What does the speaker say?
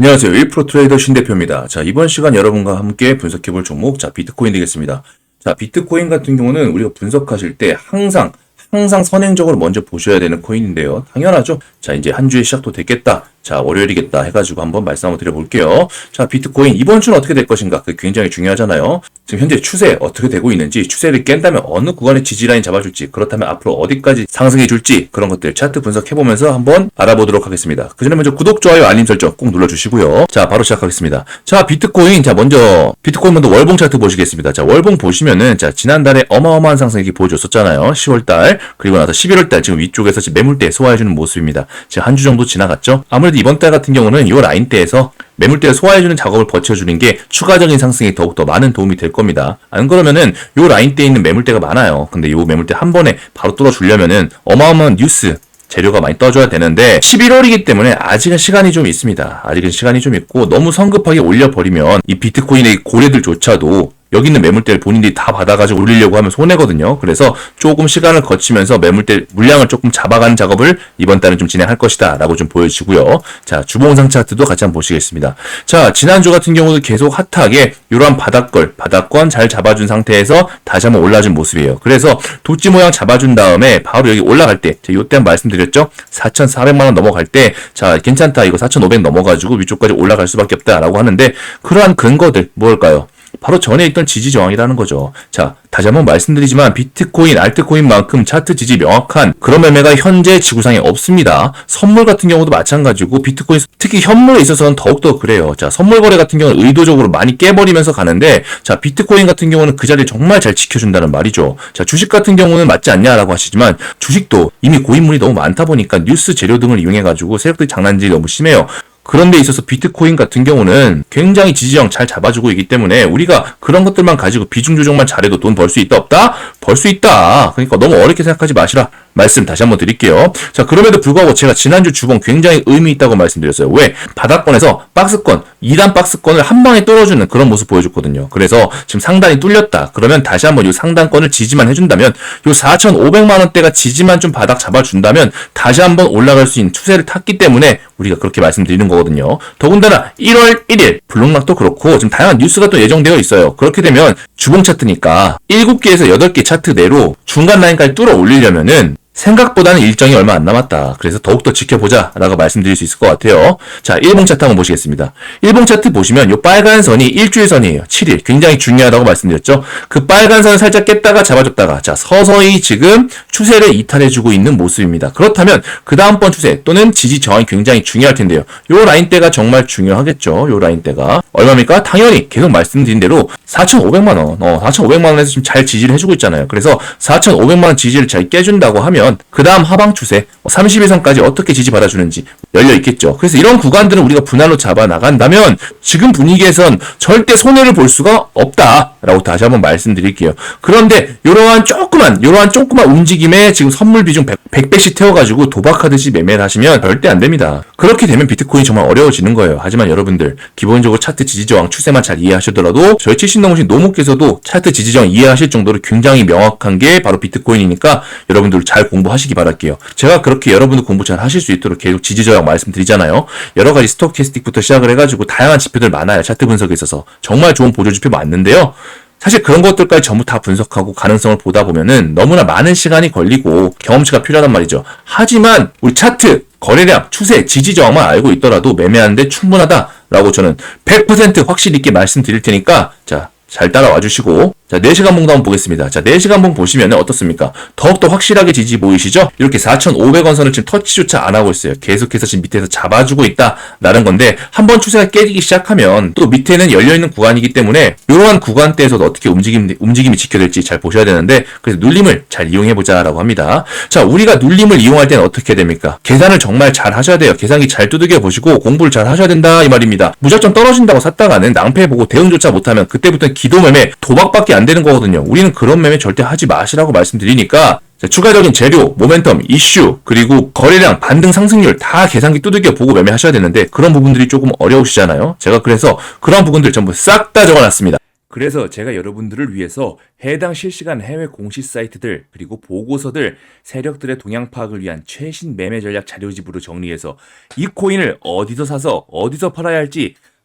안녕하세요. 1프로 트레이더 신 대표입니다. 자, 이번 시간 여러분과 함께 분석해 볼 종목, 자, 비트코인 되겠습니다. 자, 비트코인 같은 경우는 우리가 분석하실 때 항상, 항상 선행적으로 먼저 보셔야 되는 코인인데요. 당연하죠. 자, 이제 한 주의 시작도 됐겠다. 자, 월요일이겠다 해가지고 한번 말씀 한번 드려볼게요. 자, 비트코인 이번 주는 어떻게 될 것인가? 그게 굉장히 중요하잖아요. 지금 현재 추세 어떻게 되고 있는지, 추세를 깬다면 어느 구간에 지지라인 잡아줄지, 그렇다면 앞으로 어디까지 상승해 줄지, 그런 것들 차트 분석해보면서 한번 알아보도록 하겠습니다. 그 전에 먼저 구독, 좋아요, 알림 설정 꼭 눌러주시고요. 자, 바로 시작하겠습니다. 자, 비트코인, 자, 먼저, 비트코인 먼저 월봉 차트 보시겠습니다. 자, 월봉 보시면은, 자, 지난달에 어마어마한 상승 이렇게 보여줬었잖아요. 10월달, 그리고 나서 11월달 지금 위쪽에서 지금 매물대 소화해주는 모습입니다. 지금 한 주 정도 지나갔죠? 아무래도 이번 달 같은 경우는 이 라인대에서 매물대를 소화해주는 작업을 버텨주는 게 추가적인 상승에 더욱더 많은 도움이 될 겁니다. 안 그러면은 요 라인대에 있는 매물대가 많아요. 근데 요 매물대 한 번에 바로 뚫어주려면은 어마어마한 뉴스 재료가 많이 떠줘야 되는데 11월이기 때문에 아직은 시간이 좀 있습니다. 아직은 시간이 좀 있고 너무 성급하게 올려버리면 이 비트코인의 고래들조차도 여기 있는 매물대를 본인들이 다 받아가지고 올리려고 하면 손해거든요. 그래서 조금 시간을 거치면서 매물대 물량을 조금 잡아가는 작업을 이번 달은 좀 진행할 것이다 라고 좀 보여지고요. 자, 주봉상 차트도 같이 한번 보시겠습니다. 자, 지난주 같은 경우도 계속 핫하게 이러한 바닥걸, 바닥권 잘 잡아준 상태에서 다시 한번 올라준 모습이에요. 그래서 도지 모양 잡아준 다음에 바로 여기 올라갈 때, 제가 요때 말씀드렸죠? 4,400만원 넘어갈 때, 자, 괜찮다. 이거 4,500 넘어가지고 위쪽까지 올라갈 수밖에 없다라고 하는데, 그러한 근거들, 뭘까요? 바로 전에 있던 지지 저항이라는 거죠. 자, 다시 한번 말씀드리지만 비트코인, 알트코인만큼 차트 지지 명확한 그런 매매가 현재 지구상에 없습니다. 선물 같은 경우도 마찬가지고 비트코인 특히 현물에 있어서는 더욱더 그래요. 자, 선물 거래 같은 경우는 의도적으로 많이 깨버리면서 가는데 자, 비트코인 같은 경우는 그 자리를 정말 잘 지켜준다는 말이죠. 자, 주식 같은 경우는 맞지 않냐라고 하시지만 주식도 이미 고인물이 너무 많다 보니까 뉴스 재료 등을 이용해가지고 세력들이 장난질이 너무 심해요. 그런 데 있어서 비트코인 같은 경우는 굉장히 지지형 잘 잡아주고 있기 때문에 우리가 그런 것들만 가지고 비중 조정만 잘해도 돈 벌 수 있다 없다? 벌 수 있다. 그러니까 너무 어렵게 생각하지 마시라. 말씀 다시 한번 드릴게요. 자, 그럼에도 불구하고 제가 지난주 주봉 굉장히 의미 있다고 말씀드렸어요. 왜? 바닥권에서 박스권, 2단 박스권을 한 방에 뚫어주는 그런 모습 보여줬거든요. 그래서 지금 상단이 뚫렸다. 그러면 다시 한번 이 상단권을 지지만 해준다면 요 4,500만 원대가 지지만 좀 바닥 잡아준다면 다시 한번 올라갈 수 있는 추세를 탔기 때문에 우리가 그렇게 말씀드리는 거거든요. 더군다나 1월 1일 블록락도 그렇고 지금 다양한 뉴스가 또 예정되어 있어요. 그렇게 되면 주봉 차트니까 7개에서 8개 차트 내로 중간 라인까지 뚫어 올리려면은 생각보다는 일정이 얼마 안 남았다. 그래서 더욱더 지켜보자. 라고 말씀드릴 수 있을 것 같아요. 자, 일봉 차트 한번 보시겠습니다. 일봉 차트 보시면 이 빨간 선이 일주일 선이에요. 7일. 굉장히 중요하다고 말씀드렸죠. 그 빨간 선을 살짝 깼다가 잡아줬다가 자, 서서히 지금 추세를 이탈해주고 있는 모습입니다. 그렇다면 그 다음번 추세 또는 지지 저항이 굉장히 중요할 텐데요. 요 라인대가 정말 중요하겠죠. 요 라인대가. 얼마입니까? 당연히 계속 말씀드린 대로 4,500만원. 어, 4,500만원에서 지금 잘 지지를 해주고 있잖아요. 그래서 4,500만원 지지를 잘 깨준다고 하면 그 다음 하방 추세 30일선까지 어떻게 지지받아주는지 열려 있겠죠. 그래서 이런 구간들은 우리가 분할로 잡아 나간다면 지금 분위기에선 절대 손해를 볼 수가 없다 라고 다시 한번 말씀드릴게요. 그런데 이러한 조그만 이러한 조그만 움직임에 지금 선물 비중 100, 배씩 태워가지고 도박하듯이 매매를 하시면 절대 안 됩니다. 그렇게 되면 비트코인 정말 어려워지는 거예요. 하지만 여러분들 기본적으로 차트 지지저항 추세만 잘 이해하시더라도 저희 70 넘으신 노무께서도 차트 지지저항 이해하실 정도로 굉장히 명확한 게 바로 비트코인이니까 여러분들 잘 공부하시기 바랄게요. 제가 그렇게 여러분들 공부 잘 하실 수 있도록 계속 지지저항 말씀드리잖아요. 여러 가지 스토캐스틱부터 시작을 해가지고 다양한 지표들 많아요. 차트 분석에 있어서 정말 좋은 보조 지표 많는데요. 사실 그런 것들까지 전부 다 분석하고 가능성을 보다 보면은 너무나 많은 시간이 걸리고 경험치가 필요하단 말이죠. 하지만 우리 차트, 거래량, 추세, 지지 저항만 알고 있더라도 매매하는데 충분하다라고 저는 100% 확실히 있게 말씀드릴 테니까 자, 잘 따라와 주시고 자, 4시간 봉도 한번 보겠습니다. 자, 4시간 봉 보시면 어떻습니까? 더욱더 확실하게 지지 보이시죠? 이렇게 4,500원 선을 지금 터치조차 안 하고 있어요. 계속해서 지금 밑에서 잡아주고 있다. 라는 건데, 한번 추세가 깨지기 시작하면 또 밑에는 열려있는 구간이기 때문에 이러한 구간대에서도 어떻게 움직임, 움직임이 지켜질지 잘 보셔야 되는데, 그래서 눌림을 잘 이용해보자라고 합니다. 자, 우리가 눌림을 이용할 때는 어떻게 됩니까? 계산을 정말 잘 하셔야 돼요. 계산기 잘 두들겨 보시고 공부를 잘 하셔야 된다. 이 말입니다. 무작정 떨어진다고 샀다가는 낭패보고 대응조차 못하면 그때부터는 기도 매매, 도박밖에 안 되는 거거든요. 우리는 그런 매매 절대 하지 마시라고 말씀드리니까 자, 추가적인 재료, 모멘텀, 이슈, 그리고 거래량, 반등 상승률 다 계산기 두들겨 보고 매매하셔야 되는데 그런 부분들이 조금 어려우시잖아요. 제가 그래서 그런 부분들 전부 싹 다 적어놨습니다. 그래서 제가 여러분들을 위해서 해당 실시간 해외 공시 사이트들 그리고 보고서들 세력들의 동향 파악을 위한 최신 매매 전략 자료집으로 정리해서 이 코인을 어디서 사서 어디서 팔아야 할지